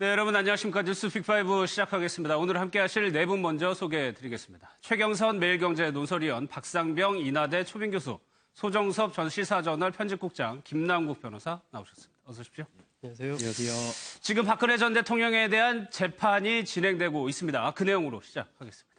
네, 여러분 안녕하십니까. 뉴스 픽5 시작하겠습니다. 오늘 함께 하실 네 분 먼저 소개해 드리겠습니다. 최경선 매일경제 논설위원, 박상병 인하대 초빙 교수, 소정섭 전 시사저널 편집국장, 김남국 변호사 나오셨습니다. 어서 오십시오. 안녕하세요. 안녕하세요. 지금 박근혜 전 대통령에 대한 재판이 진행되고 있습니다. 그 내용으로 시작하겠습니다.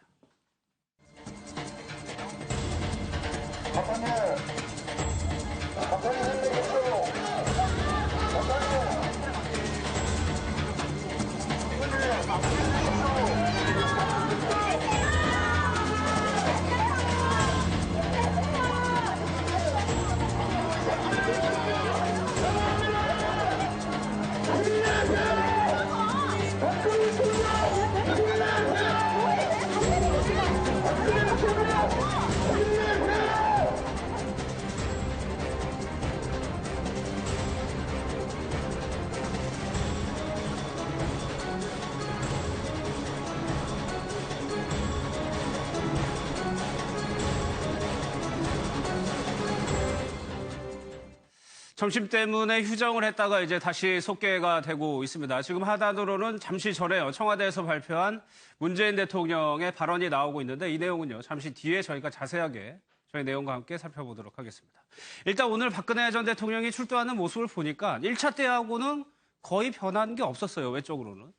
점심 때문에 휴정을 했다가 이제 다시 속개가 되고 있습니다. 지금 하단으로는 잠시 전에요. 청와대에서 발표한 문재인 대통령의 발언이 나오고 있는데 이 내용은요. 잠시 뒤에 저희가 자세하게 저희 내용과 함께 살펴보도록 하겠습니다. 일단 오늘 박근혜 전 대통령이 출두하는 모습을 보니까 1차 때하고는 거의 변한 게 없었어요. 외적으로는.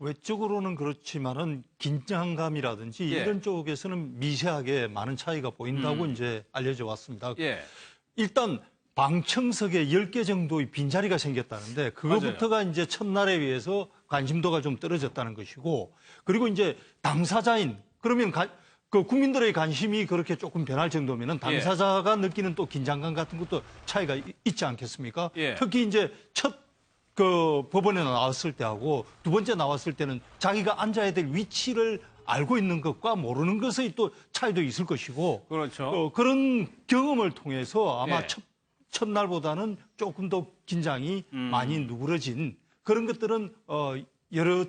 외적으로는 그렇지만은 긴장감이라든지 예. 이런 쪽에서는 미세하게 많은 차이가 보인다고 이제 알려져 왔습니다. 예. 일단 방청석에 10개 정도의 빈자리가 생겼다는데 그것부터가 이제 첫날에 비해서 관심도가 좀 떨어졌다는 것이고 그리고 이제 당사자인 그러면 가- 그 국민들의 관심이 그렇게 조금 변할 정도면은 당사자가 느끼는 또 긴장감 같은 것도 차이가 이- 있지 않겠습니까? 예. 특히 이제 첫 그 법원에 나왔을 때하고 두 번째 나왔을 때는 자기가 앉아야 될 위치를 알고 있는 것과 모르는 것의 또 차이도 있을 것이고 그렇죠. 어, 그런 경험을 통해서 아마 예. 첫, 첫날보다는 조금 더 긴장이 음. 많이 누그러진 그런 것들은 어, 여러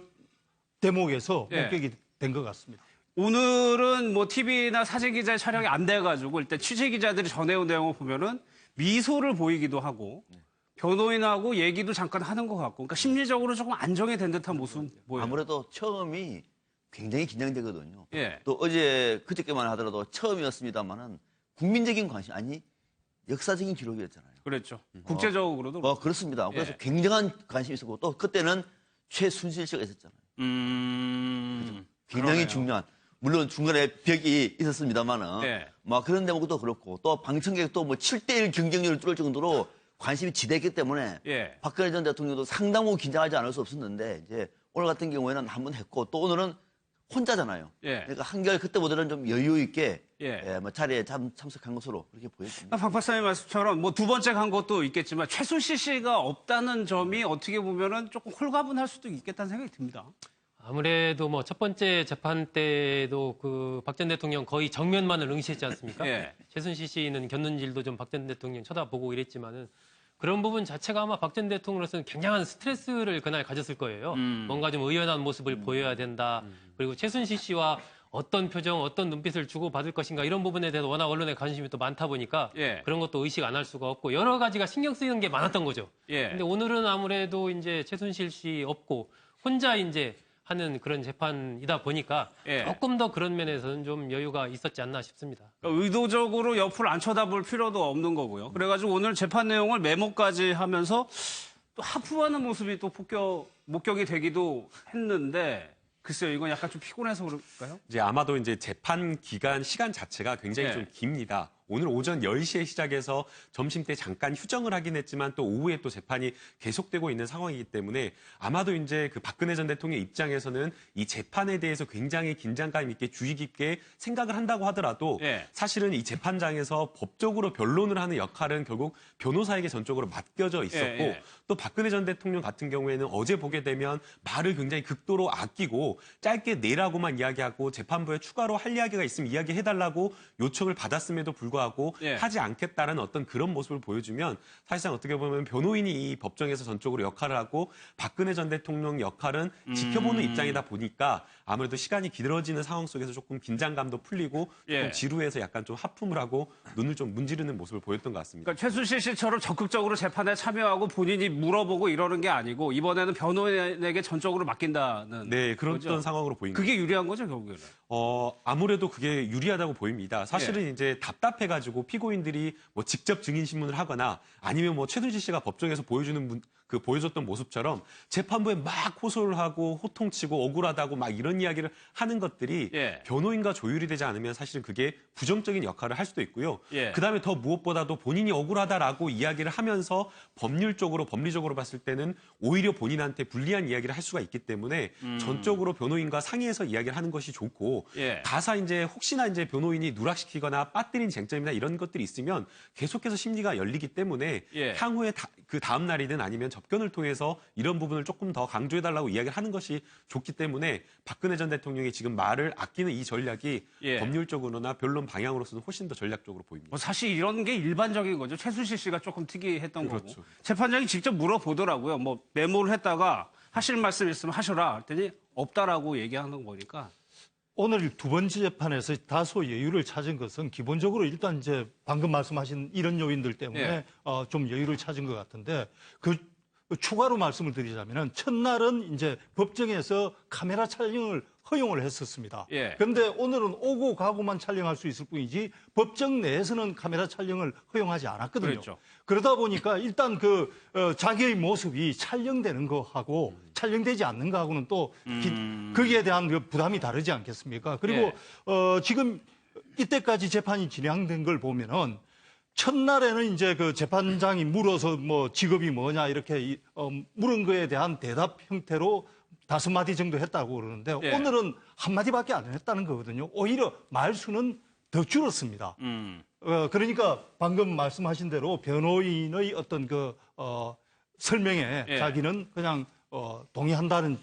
대목에서 예. 목격이 된 것 같습니다. 오늘은 뭐 TV나 사진 기자의 촬영이 안 돼가지고 일단 취재 기자들이 전해온 내용을 보면은 미소를 보이기도 하고 변호인하고 얘기도 잠깐 하는 것 같고 그러니까 심리적으로 조금 안정이 된 듯한 모습 보여요. 아무래도 처음이 굉장히 긴장되거든요. 예. 또 어제 그저께만 하더라도 처음이었습니다만은 국민적인 관심 아니 역사적인 기록이었잖아요. 그랬죠. 국제적으로도 어 그렇습니다. 그래서 예. 굉장한 관심이 있었고 또 그때는 최순실 씨가 있었잖아요. 음. 굉장히 그러네요. 중요한 물론 중간에 벽이 있었습니다만은 예. 뭐 그런 대목도 그렇고 또 방청객 또뭐 7대1 경쟁률을 뚫을 정도로 관심이 지대했기 때문에 예. 박근혜 전 대통령도 상당히 긴장하지 않을 수 없었는데 이제 오늘 같은 경우에는 한 번 했고 또 오늘은 혼자잖아요. 예. 그러니까 한결 그때보다는 좀 여유 있게 예. 예, 뭐 자리에 참, 참석한 것으로 그렇게 보여집니다. 박 박사님 말씀처럼 뭐 두 번째 간 것도 있겠지만 최순실 씨가 없다는 점이 어떻게 보면은 조금 홀가분할 수도 있겠다는 생각이 듭니다. 아무래도 뭐 첫 번째 재판 때도 그 박 전 대통령 거의 정면만을 응시했지 않습니까? 예. 최순실 씨는 곁눈질도 좀 박 전 대통령 쳐다보고 이랬지만은 그런 부분 자체가 아마 박 전 대통령으로서는 굉장한 스트레스를 그날 가졌을 거예요. 음. 뭔가 좀 의연한 모습을 보여야 된다. 그리고 최순실 씨와 어떤 표정, 어떤 눈빛을 주고 받을 것인가 이런 부분에 대해서 워낙 언론의 관심이 또 많다 보니까 예. 그런 것도 의식 안 할 수가 없고 여러 가지가 신경 쓰이는 게 많았던 거죠. 예. 근데 오늘은 아무래도 이제 최순실 씨 없고 혼자 이제 하는 그런 재판이다 보니까 예. 조금 더 그런 면에서는 좀 여유가 있었지 않나 싶습니다. 그러니까 의도적으로 옆을 안 쳐다볼 필요도 없는 거고요. 그래가지고 오늘 재판 내용을 메모까지 하면서 또 하품하는 모습이 또 폭격, 목격이 되기도 했는데 글쎄요, 이건 약간 좀 피곤해서 그럴까요? 이제 아마도 이제 재판 기간 시간 자체가 굉장히 네. 좀 깁니다. 오늘 오전 10시에 시작해서 점심 때 잠깐 휴정을 하긴 했지만 또 오후에 또 재판이 계속되고 있는 상황이기 때문에 아마도 이제 그 박근혜 전 대통령 입장에서는 이 재판에 대해서 굉장히 긴장감 있게 주의 깊게 생각을 한다고 하더라도 예. 사실은 이 재판장에서 법적으로 변론을 하는 역할은 결국 변호사에게 전적으로 맡겨져 있었고 예, 예. 또 박근혜 전 대통령 같은 경우에는 어제 보게 되면 말을 굉장히 극도로 아끼고 짧게 내라고만 이야기하고 재판부에 추가로 할 이야기가 있으면 이야기해달라고 요청을 받았음에도 불구하고 예. 하지 않겠다는 어떤 그런 모습을 보여주면 사실상 어떻게 보면 변호인이 이 법정에서 전적으로 역할을 하고 박근혜 전 대통령 역할은 음. 지켜보는 입장이다 보니까 아무래도 시간이 길어지는 상황 속에서 조금 긴장감도 풀리고 예. 지루해서 약간 좀 하품을 하고 눈을 좀 문지르는 모습을 보였던 것 같습니다. 그러니까 최순실 씨처럼 적극적으로 재판에 참여하고 본인이 물어보고 이러는 게 아니고 이번에는 변호인에게 전적으로 맡긴다는 네, 그런 거죠? 어떤 상황으로 보입니다. 그게 유리한 거죠 결국에는. 어, 아무래도 그게 유리하다고 보입니다. 사실은 예. 이제 답답해 가지고 피고인들이 뭐 직접 증인 신문을 하거나 아니면 뭐 최순실 씨가 법정에서 보여주는 문- 그 보여줬던 모습처럼 재판부에 막 호소를 하고 호통치고 억울하다고 막 이런 이야기를 하는 것들이 예. 변호인과 조율이 되지 않으면 사실은 그게 부정적인 역할을 할 수도 있고요. 예. 그 다음에 더 무엇보다도 본인이 억울하다라고 이야기를 하면서 법률적으로 법리적으로 봤을 때는 오히려 본인한테 불리한 이야기를 할 수가 있기 때문에 전적으로 변호인과 상의해서 이야기를 하는 것이 좋고 음. 예. 가사 이제 혹시나 이제 변호인이 누락시키거나 빠뜨린 쟁점이나 이런 것들이 있으면 계속해서 심리가 열리기 때문에 예. 향후에 다, 그 다음 날이든 아니면 접견을 통해서 이런 부분을 조금 더 강조해달라고 이야기를 하는 것이 좋기 때문에 박근혜 전 대통령이 지금 말을 아끼는 이 전략이 예. 법률적으로나 변론 방향으로서는 훨씬 더 전략적으로 보입니다. 뭐 사실 이런 게 일반적인 거죠. 최순실 씨가 조금 특이했던 그렇죠. 거고. 재판장이 직접 물어보더라고요. 뭐 메모를 했다가 하실 말씀 있으면 하셔라. 했더니 없다라고 얘기하는 거니까. 오늘 두 번째 재판에서 다소 여유를 찾은 것은 기본적으로 일단 이제 방금 말씀하신 이런 요인들 때문에 예. 어, 좀 여유를 찾은 것 같은데 그 추가로 말씀을 드리자면은 첫날은 이제 법정에서 카메라 촬영을 허용을 했었습니다. 예. 그런데 오늘은 오고 가고만 촬영할 수 있을 뿐이지 법정 내에서는 카메라 촬영을 허용하지 않았거든요. 그렇죠. 그러다 보니까 일단 그 어, 자기의 모습이 촬영되는 거하고 촬영되지 않는 거하고는 또 기- 거기에 대한 그 부담이 다르지 않겠습니까? 그리고 어, 지금 이때까지 재판이 진행된 걸 보면은 첫날에는 이제 그 재판장이 물어서 뭐 직업이 뭐냐 이렇게 이- 어, 물은 거에 대한 대답 형태로 다섯 마디 정도 했다고 그러는데 예. 오늘은 한 마디밖에 안 했다는 거거든요. 오히려 말수는 더 줄었습니다. 어, 그러니까 방금 말씀하신 대로 변호인의 어떤 그, 어, 설명에 예. 자기는 그냥, 어, 동의한다는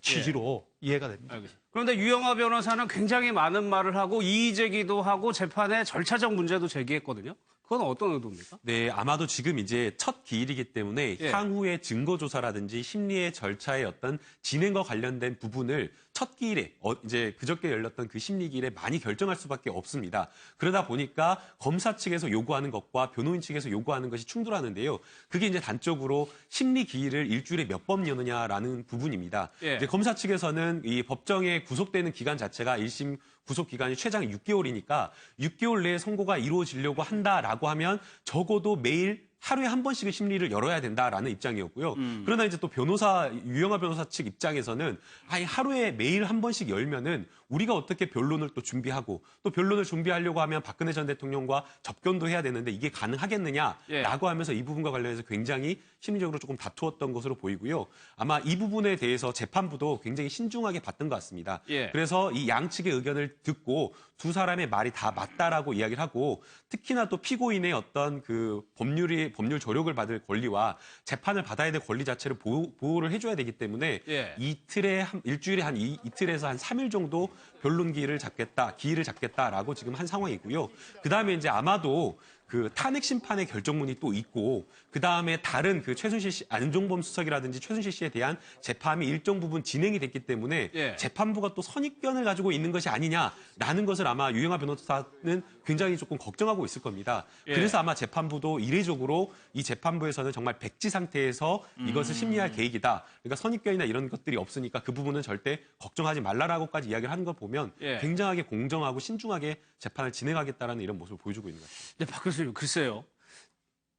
취지로 이해가 됩니다. 알겠습니다. 그런데 유영아 변호사는 굉장히 많은 말을 하고 이의 제기도 하고 재판에 절차적 문제도 제기했거든요. 그건 어떤 의도입니까? 네, 아마도 지금 이제 첫 기일이기 때문에 예. 향후의 증거 조사라든지 심리의 절차의 어떤 진행과 관련된 부분을 첫 기일에 어, 이제 그저께 열렸던 그 심리 기일에 많이 결정할 수밖에 없습니다. 그러다 보니까 검사 측에서 요구하는 것과 변호인 측에서 요구하는 것이 충돌하는데요. 그게 이제 단적으로 심리 기일을 일주일에 몇 번 여느냐라는 부분입니다. 예. 이제 검사 측에서는 이 법정에 구속되는 기간 자체가 1심 구속 기간이 최장 6개월이니까 6개월 내에 선고가 이루어지려고 한다라고 하면 적어도 매일 하루에 한 번씩은 심리를 열어야 된다라는 입장이었고요. 그러나 이제 또 변호사 유영아 변호사 측 입장에서는 아니 하루에 매일 한 번씩 열면은 우리가 어떻게 변론을 또 준비하고 또 변론을 준비하려고 하면 박근혜 전 대통령과 접견도 해야 되는데 이게 가능하겠느냐라고 예. 하면서 이 부분과 관련해서 굉장히 심리적으로 조금 다투었던 것으로 보이고요. 아마 이 부분에 대해서 재판부도 굉장히 신중하게 봤던 것 같습니다. 예. 그래서 이 양측의 의견을 듣고 두 사람의 말이 다 맞다라고 이야기를 하고 특히나 또 피고인의 어떤 그 법률이 법률 조력을 받을 권리와 재판을 받아야 될 권리 자체를 보호, 보호를 해줘야 되기 때문에 예. 이틀에 한 일주일에 한 이, 이틀에서 한 3일 정도 변론 기일을 잡겠다, 기일을 잡겠다라고 지금 한 상황이고요. 그 다음에 이제 아마도 그 탄핵 심판의 결정문이 또 있고 그 다음에 다른 그 최순실 씨 안종범 수석이라든지 최순실 씨에 대한 재판이 일정 부분 진행이 됐기 때문에 예. 재판부가 또 선입견을 가지고 있는 것이 아니냐라는 것을 아마 유영아 변호사는 굉장히 조금 걱정하고 있을 겁니다. 예. 그래서 아마 재판부도 이례적으로 이 재판부에서는 정말 백지 상태에서 이것을 심리할 계획이다. 그러니까 선입견이나 이런 것들이 없으니까 그 부분은 절대 걱정하지 말라라고까지 이야기를 하는 걸 보면 예. 굉장하게 공정하고 신중하게 재판을 진행하겠다라는 이런 모습을 보여주고 있는 것 같습니다. 네, 박 교수 님, 글쎄요.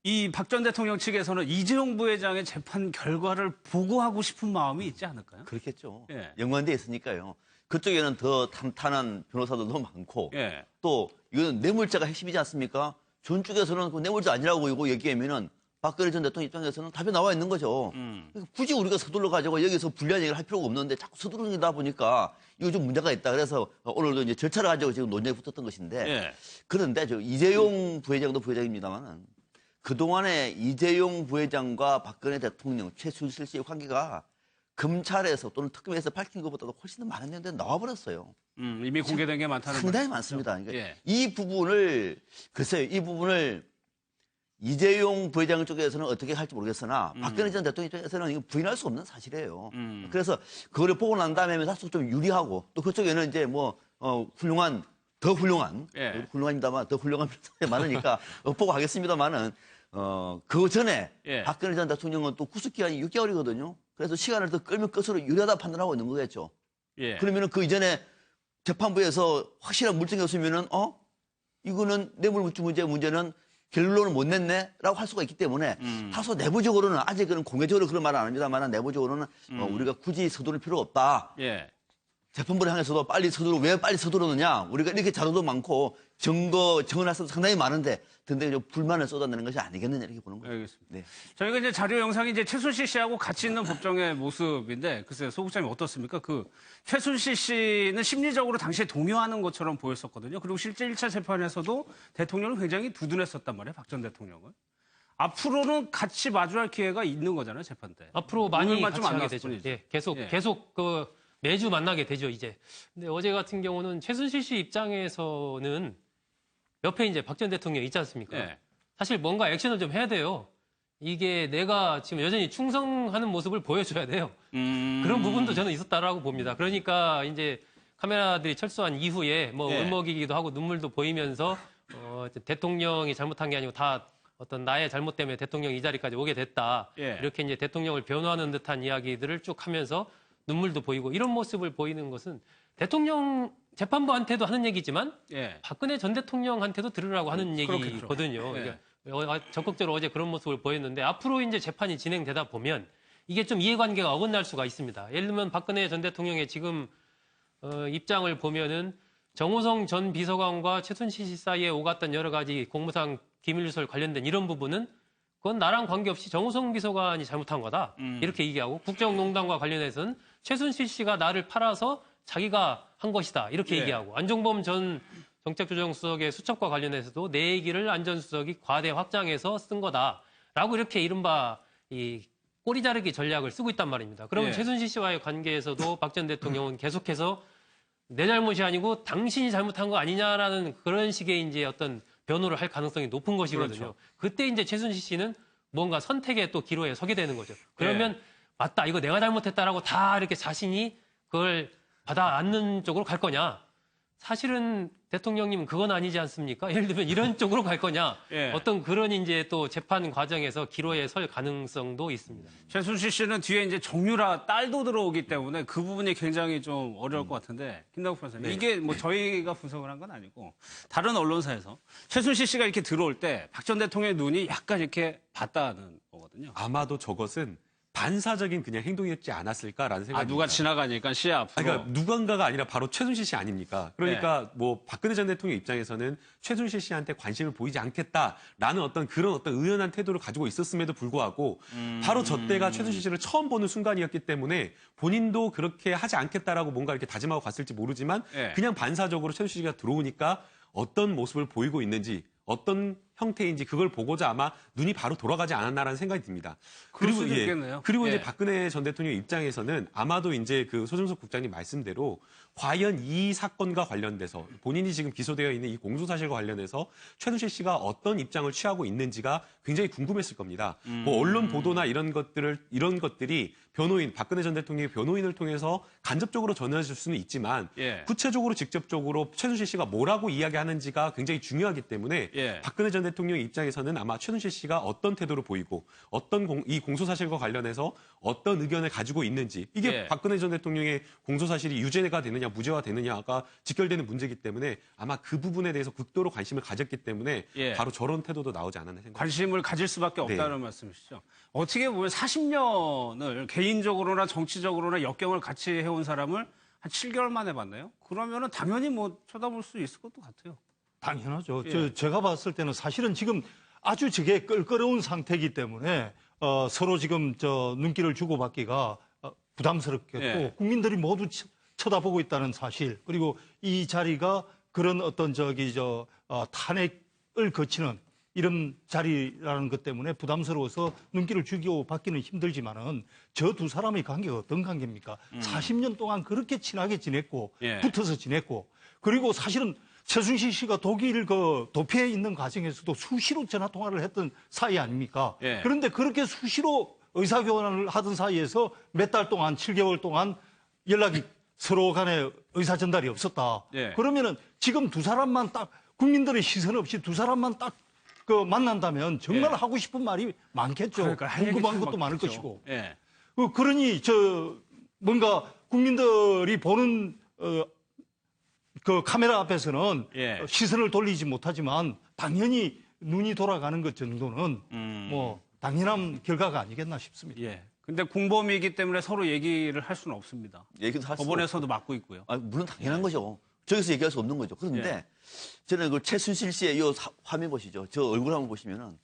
이 박 전 대통령 측에서는 이재용 부회장의 재판 결과를 보고하고 싶은 마음이 있지 않을까요? 그렇겠죠. 예. 연관돼 있으니까요. 그쪽에는 더 탄탄한 변호사들도 많고 예. 또 이거는 뇌물자가 핵심이지 않습니까? 전 쪽에서는 그 뇌물자 아니라고 이거 얘기하면은 박근혜 전 대통령 입장에서는 답이 나와 있는 거죠. 그러니까 굳이 우리가 서둘러 가지고 여기서 불리한 얘기를 할 필요가 없는데 자꾸 서두르다 보니까 이거 좀 문제가 있다. 그래서 오늘도 이제 절차를 가지고 지금 논쟁이 붙었던 것인데 예. 그런데 저 이재용 부회장도 부회장입니다만은 그동안에 이재용 부회장과 박근혜 대통령, 최순실 씨의 관계가 검찰에서 또는 특검에서 밝힌 것보다도 훨씬 더 많은 내용들이 나와버렸어요. 음, 이미 공개된 게 많다는 상당히 말이죠. 많습니다. 그러니까 예. 이 부분을 글쎄요, 이 부분을 이재용 부회장 쪽에서는 어떻게 할지 모르겠으나 박근혜 전 대통령 쪽에서는 이거 부인할 수 없는 사실이에요. 음. 그래서 그거를 보고 난 다음에 다소 좀 유리하고 또 그쪽에는 이제 뭐 어, 훌륭한 더 훌륭한 예. 훌륭합니다만 더 훌륭한 변호사가 많으니까 어, 보고 하겠습니다만은 어, 그 전에 예. 박근혜 전 대통령은 또 구속 기간이 6개월이거든요. 그래서 시간을 더 끌면 끌수록 유리하다 판단하고 있는 거겠죠. 예. 그러면은 그 이전에 재판부에서 확실한 물증이 없으면은 어 이거는 뇌물 문제 문제는 결론을 못 냈네라고 할 수가 있기 때문에 음. 다소 내부적으로는 아직은 공개적으로 그런 말은 안 합니다만 내부적으로는 음. 어, 우리가 굳이 서두를 필요가 없다. 예. 재판부를 향해서도 빨리 서두르 왜 빨리 서두르느냐 우리가 이렇게 자료도 많고 증거 증언할 수도 상당히 많은데 등등의 좀 불만을 쏟아내는 것이 아니겠느냐 이렇게 보는 거예요. 알겠습니다. 네. 저희가 이제 자료 영상이 이제 최순실 씨하고 같이 있는 법정의 모습인데 글쎄요 소국장님 어떻습니까? 그 최순실 씨는 심리적으로 당시에 동요하는 것처럼 보였었거든요. 그리고 실제 1차 재판에서도 대통령을 굉장히 두둔했었단 말이에요. 박 전 대통령을. 앞으로는 같이 마주할 기회가 있는 거잖아요 재판 때. 앞으로 많이 같이 좀안 하게 되죠. 예, 계속 예. 계속 그 매주 만나게 되죠 이제. 근데 어제 같은 경우는 최순실 씨 입장에서는 옆에 이제 박 전 대통령 있지 않습니까? 예. 사실 뭔가 액션을 좀 해야 돼요. 이게 내가 지금 여전히 충성하는 모습을 보여줘야 돼요. 음. 그런 부분도 저는 있었다라고 봅니다. 그러니까 이제 카메라들이 철수한 이후에 뭐 예. 울먹이기도 하고 눈물도 보이면서 어, 대통령이 잘못한 게 아니고 다 어떤 나의 잘못 때문에 대통령이 이 자리까지 오게 됐다. 예. 이렇게 이제 대통령을 변호하는 듯한 이야기들을 쭉 하면서 눈물도 보이고 이런 모습을 보이는 것은 대통령 재판부한테도 하는 얘기지만 예. 박근혜 전 대통령한테도 들으라고 하는 그렇겠죠. 얘기거든요. 예. 그러니까 어, 적극적으로 어제 그런 모습을 보였는데 앞으로 이제 재판이 진행되다 보면 이게 좀 이해관계가 어긋날 수가 있습니다. 예를 들면 박근혜 전 대통령의 지금 어, 입장을 보면은 정호성 전 비서관과 최순실 씨 사이에 오갔던 여러 가지 공무상 기밀누설 관련된 이런 부분은 그건 나랑 관계없이 정호성 비서관이 잘못한 거다. 음. 이렇게 얘기하고 국정농단과 관련해서는 최순실 씨가 나를 팔아서 자기가 한 것이다. 이렇게 예. 얘기하고 안종범 전 정책조정수석의 수첩과 관련해서도 내 얘기를 안전수석이 과대 확장해서 쓴 거다라고 이렇게 이른바 이 꼬리 자르기 전략을 쓰고 있단 말입니다. 그러면 예. 최순실 씨와의 관계에서도 박 전 대통령은 계속해서 내 잘못이 아니고 당신이 잘못한 거 아니냐라는 그런 식의 이제 어떤 변호를 할 가능성이 높은 것이거든요. 그렇죠. 그때 이제 최순실 씨는 뭔가 선택의 또 기로에 서게 되는 거죠. 예. 그러면 맞다 이거 내가 잘못했다라고 다 이렇게 자신이 그걸 받아 안는 쪽으로 갈 거냐? 사실은 대통령님은 그건 아니지 않습니까? 예를 들면 이런 쪽으로 갈 거냐? 예. 어떤 그런 이제 또 재판 과정에서 기로에 설 가능성도 있습니다. 최순실 씨는 뒤에 이제 정유라 딸도 들어오기 때문에 그 부분이 굉장히 좀 어려울 것 같은데 김남국 변호사님 이게 뭐 저희가 분석을 한 건 아니고 다른 언론사에서 최순실 씨가 이렇게 들어올 때 박 전 대통령의 눈이 약간 이렇게 봤다는 거거든요. 아마도 저것은 반사적인 그냥 행동이었지 않았을까라는 생각이 아 누가. 지나가니까 시야 앞으로. 아니, 그러니까 누군가가 아니라 바로 최순실 씨 아닙니까? 그러니까 뭐 박근혜 전 대통령 입장에서는 최순실 씨한테 관심을 보이지 않겠다라는 어떤 그런 어떤 의연한 태도를 가지고 있었음에도 불구하고 바로 저 때가 최순실 씨를 처음 보는 순간이었기 때문에 본인도 그렇게 하지 않겠다라고 뭔가 이렇게 다짐하고 갔을지 모르지만 예. 그냥 반사적으로 최순실 씨가 들어오니까 어떤 모습을 보이고 있는지 어떤 형태인지 그걸 보고자 아마 눈이 바로 돌아가지 않았나라는 생각이 듭니다. 그럴 수도 있겠네요. 그리고 이제 예. 박근혜 전 대통령 입장에서는 아마도 이제 그 소정석 국장님 말씀대로 과연 이 사건과 관련돼서 본인이 지금 기소되어 있는 이 공소 사실과 관련해서 최순실 씨가 어떤 입장을 취하고 있는지가 굉장히 궁금했을 겁니다. 뭐 언론 보도나 이런 것들을 이런 것들이 변호인 박근혜 전 대통령의 변호인을 통해서 간접적으로 전해질 수는 있지만 예. 구체적으로 직접적으로 최순실 씨가 뭐라고 이야기하는지가 굉장히 중요하기 때문에 예. 박근혜 전 대통령 입장에서는 아마 최순실 씨가 어떤 태도를 보이고 어떤 공- 이 공소 사실과 관련해서 어떤 의견을 가지고 있는지 이게 예. 박근혜 전 대통령의 공소 사실이 유죄가 되 느냐 무죄가 되느냐가 직결되는 문제이기 때문에 아마 그 부분에 대해서 극도로 관심을 가졌기 때문에 예. 바로 저런 태도도 나오지 않았나 생각합니다. 관심을 가질 수밖에 없다는 말씀이시죠. 어떻게 보면 40년을 개인적으로나 정치적으로나 역경을 같이 해온 사람을 한 7개월 만에 봤네요. 그러면은 당연히 뭐 쳐다볼 수 있을 것도 같아요. 당연하죠. 예. 저, 제가 봤을 때는 사실은 지금 아주 저게 껄끄러운 상태이기 때문에 어, 서로 지금 저 눈길을 주고받기가 어, 부담스럽겠고 예. 국민들이 모두 치- 쳐다보고 있다는 사실 그리고 이 자리가 그런 어떤 저기 저 어, 탄핵을 거치는 이런 자리라는 것 때문에 부담스러워서 눈길을 주고 받기는 힘들지만은 저 두 사람의 관계가 어떤 관계입니까? 40년 동안 그렇게 친하게 지냈고 예. 붙어서 지냈고 그리고 사실은 최순실 씨가 독일 그 도피해 있는 과정에서도 수시로 전화 통화를 했던 사이 아닙니까? 예. 그런데 그렇게 수시로 의사교환을 하던 사이에서 몇 달 동안 7개월 동안 연락이 서로 간에 의사 전달이 없었다. 예. 그러면은 지금 두 사람만 딱 국민들의 시선 없이 두 사람만 딱 그 만난다면 정말 예. 하고 싶은 말이 많겠죠. 그러니까 할 얘기 궁금한 참 것도 많을 많겠죠. 것이고. 예. 그 그러니 저 뭔가 국민들이 보는 어, 그 카메라 앞에서는 예. 어, 시선을 돌리지 못하지만 당연히 눈이 돌아가는 것 정도는 음. 뭐 당연한 결과가 아니겠나 싶습니다. 예. 근데 공범이기 때문에 서로 얘기를 할 수는 없습니다. 얘기도 할 수. 법원에서도 막고 있고요. 아, 물론 당연한 거죠. 저기서 얘기할 수 없는 거죠. 그런데 예. 저는 그 최순실 씨의 이 화면 보시죠. 저 얼굴 한번 보시면은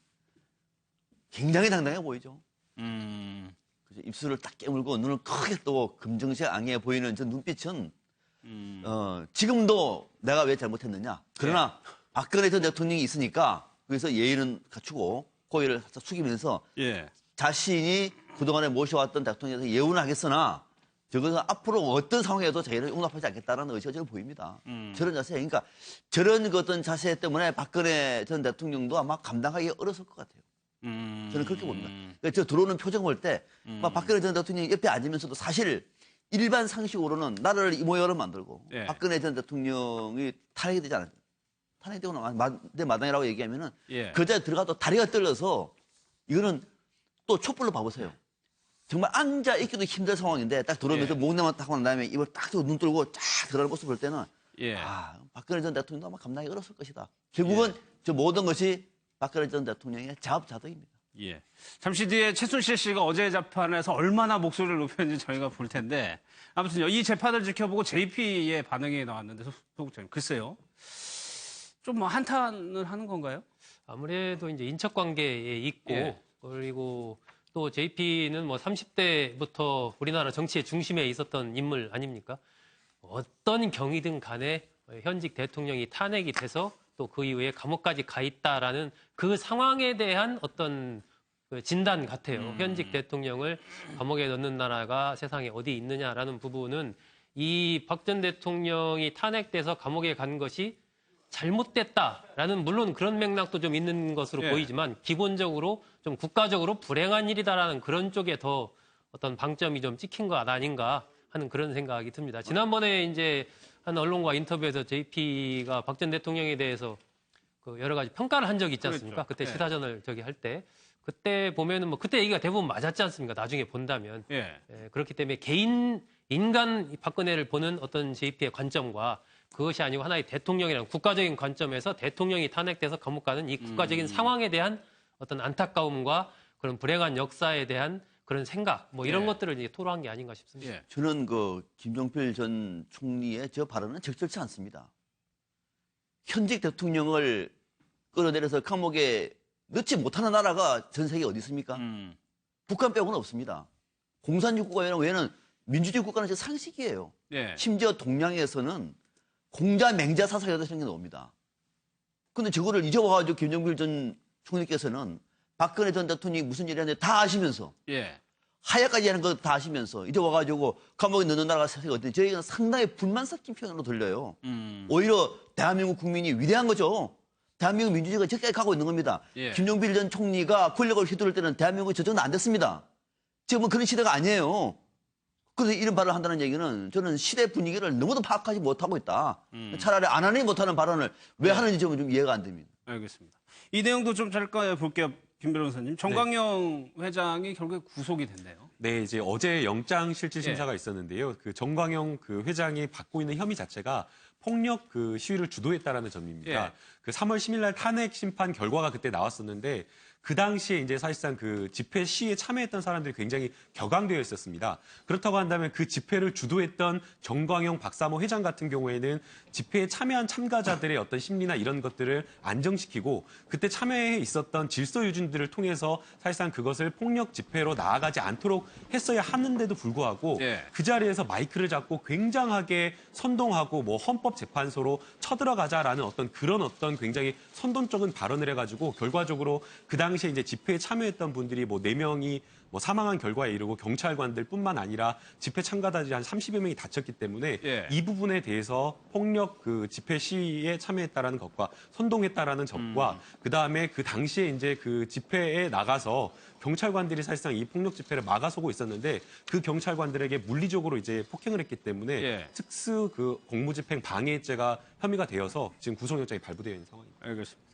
굉장히 당당해 보이죠. 음. 그죠? 입술을 딱 깨물고 눈을 크게 뜨고 금정시앙해 보이는 저 눈빛은 음. 어, 지금도 내가 왜 잘못했느냐. 그러나 예. 박근혜 전 대통령이 있으니까 그래서 예의는 갖추고 살짝 숙이면서 예. 자신이 그동안에 모셔왔던 대통령에서 예우는 하겠으나 저것은 앞으로 어떤 상황에도 자기를 용납하지 않겠다는 의지가 저는 보입니다. 음. 저런 자세, 그러니까 저런 그 어떤 자세 때문에 박근혜 전 대통령도 아마 감당하기 어려웠을 것 같아요. 음. 저는 그렇게 봅니다. 그러니까 저 들어오는 표정 볼 때, 막 박근혜 전 대통령이 옆에 앉으면서도 사실 일반 상식으로는 나라를 이 모양으로 만들고 예. 박근혜 전 대통령이 탄핵이 되지 않았죠. 탄핵이 되고 나면 내 마당이라고 얘기하면은 예. 그 자리에 들어가도 다리가 떨려서 이거는 또 촛불로 봐보세요. 정말 앉아 있기도 힘든 상황인데 딱 들어오면서 예. 목내만 딱 하고 난 다음에 입을 딱 뜨고 눈 뜨고 쫙 들어가는 모습 볼 때는 예. 아, 박근혜 전 대통령도 아마 감당하기 어려웠을 것이다. 결국은 저 모든 것이 박근혜 전 대통령의 자업자득입니다. 예. 잠시 뒤에 최순실 씨가 어제 재판에서 얼마나 목소리를 높였는지 저희가 볼 텐데 아무튼요 이 재판을 지켜보고 JP의 반응이 나왔는데 소- 소국장님 글쎄요 좀 뭐 한탄을 하는 건가요? 아무래도 이제 인척 관계에 있고 예. 그리고 또 JP는 뭐 30대부터 우리나라 정치의 중심에 있었던 인물 아닙니까? 어떤 경위든 간에 현직 대통령이 탄핵이 돼서 또 그 이후에 감옥까지 가 있다라는 그 상황에 대한 어떤 그 진단 같아요. 음. 현직 대통령을 감옥에 넣는 나라가 세상에 어디 있느냐라는 부분은 이 박 전 대통령이 탄핵돼서 감옥에 간 것이 잘못됐다라는 물론 그런 맥락도 좀 있는 것으로 예. 보이지만 기본적으로 좀 국가적으로 불행한 일이다라는 그런 쪽에 더 어떤 방점이 좀 찍힌 것 아닌가 하는 그런 생각이 듭니다. 지난번에 이제 한 언론과 인터뷰에서 JP가 박 전 대통령에 대해서 그 여러 가지 평가를 한 적이 있지 않습니까? 그랬죠. 그때 예. 시사전을 저기 할 때. 그때 보면은 뭐 그때 얘기가 대부분 맞았지 않습니까? 나중에 본다면. 예. 예, 그렇기 때문에 개인 인간 박근혜를 보는 어떤 JP의 관점과 그것이 아니고 하나의 대통령이라는 국가적인 관점에서 대통령이 탄핵돼서 감옥 가는 이 국가적인 상황에 대한 어떤 안타까움과 그런 불행한 역사에 대한 그런 생각 뭐 이런 예. 것들을 이제 토로한 게 아닌가 싶습니다. 예. 저는 그 김종필 전 총리의 저 발언은 적절치 않습니다. 현직 대통령을 끌어내려서 감옥에 넣지 못하는 나라가 전 세계에 어디 있습니까? 음. 북한 빼고는 없습니다. 공산주의 국가 외에는 민주주의 국가는 상식이에요. 예. 심지어 동양에서는 공자 맹자 사상에도 생겨 나옵니다. 근데 저거를 이제 와가지고 김정필 전 총리께서는 박근혜 전 대통령이 무슨 일을 했는데 다 아시면서 예. 하야까지 하는 거 다 아시면서 이제 와가지고 감옥에 넣는 나라가 세상에 어디 저희가 상당히 불만 섞인 표현으로 들려요. 음. 오히려 대한민국 국민이 위대한 거죠. 대한민국 민주주의가 저기까지 가고 있는 겁니다. 예. 김종필 전 총리가 권력을 휘두를 때는 대한민국이 저 정도 안 됐습니다. 지금은 그런 시대가 아니에요. 그래서 이런 발언을 한다는 얘기는 저는 시대 분위기를 너무도 파악하지 못하고 있다. 음. 차라리 안 하니 못하는 발언을 왜 하는지 좀, 좀 이해가 안 됩니다. 알겠습니다. 이 내용도 좀 잠깐 볼게요. 김 변호사님. 정광영 회장이 결국에 구속이 됐네요. 네, 이제 어제 영장 실질 예. 심사가 있었는데요. 그 정광영 그 회장이 받고 있는 혐의 자체가 폭력 그 시위를 주도했다라는 점입니다. 예. 그 3월 10일 날 탄핵 심판 결과가 그때 나왔었는데 그 당시에 이제 사실상 그 집회 시위에 참여했던 사람들이 굉장히 격앙되어 있었습니다. 그렇다고 한다면 그 집회를 주도했던 정광영 박사모 회장 같은 경우에는 집회에 참여한 참가자들의 어떤 심리나 이런 것들을 안정시키고 그때 참여해 있었던 질서 유진들을 통해서 사실상 그것을 폭력 집회로 나아가지 않도록 했어야 하는데도 불구하고 예. 그 자리에서 마이크를 잡고 굉장하게 선동하고 뭐 헌법재판소로 쳐들어가자라는 어떤 그런 어떤 굉장히 선동적인 발언을 해가지고 결과적으로 그 당시 에 이제 집회에 참여했던 분들이 뭐 네명이 뭐 사망한 결과에 이르고 경찰관들뿐만 아니라 집회 참가자들이 한 30여 명이 다쳤기 때문에 예. 이 부분에 대해서 폭력 그 집회 시위에 참여했다라는 것과 선동했다라는 점과 음. 그 다음에 그 당시에 이제 그 집회에 나가서 경찰관들이 사실상 이 폭력 집회를 막아서고 있었는데 그 경찰관들에게 물리적으로 이제 폭행을 했기 때문에 예. 특수 그 공무집행 방해죄가 혐의가 되어서 지금 구속영장이 발부되어 있는 상황입니다. 알겠습니다.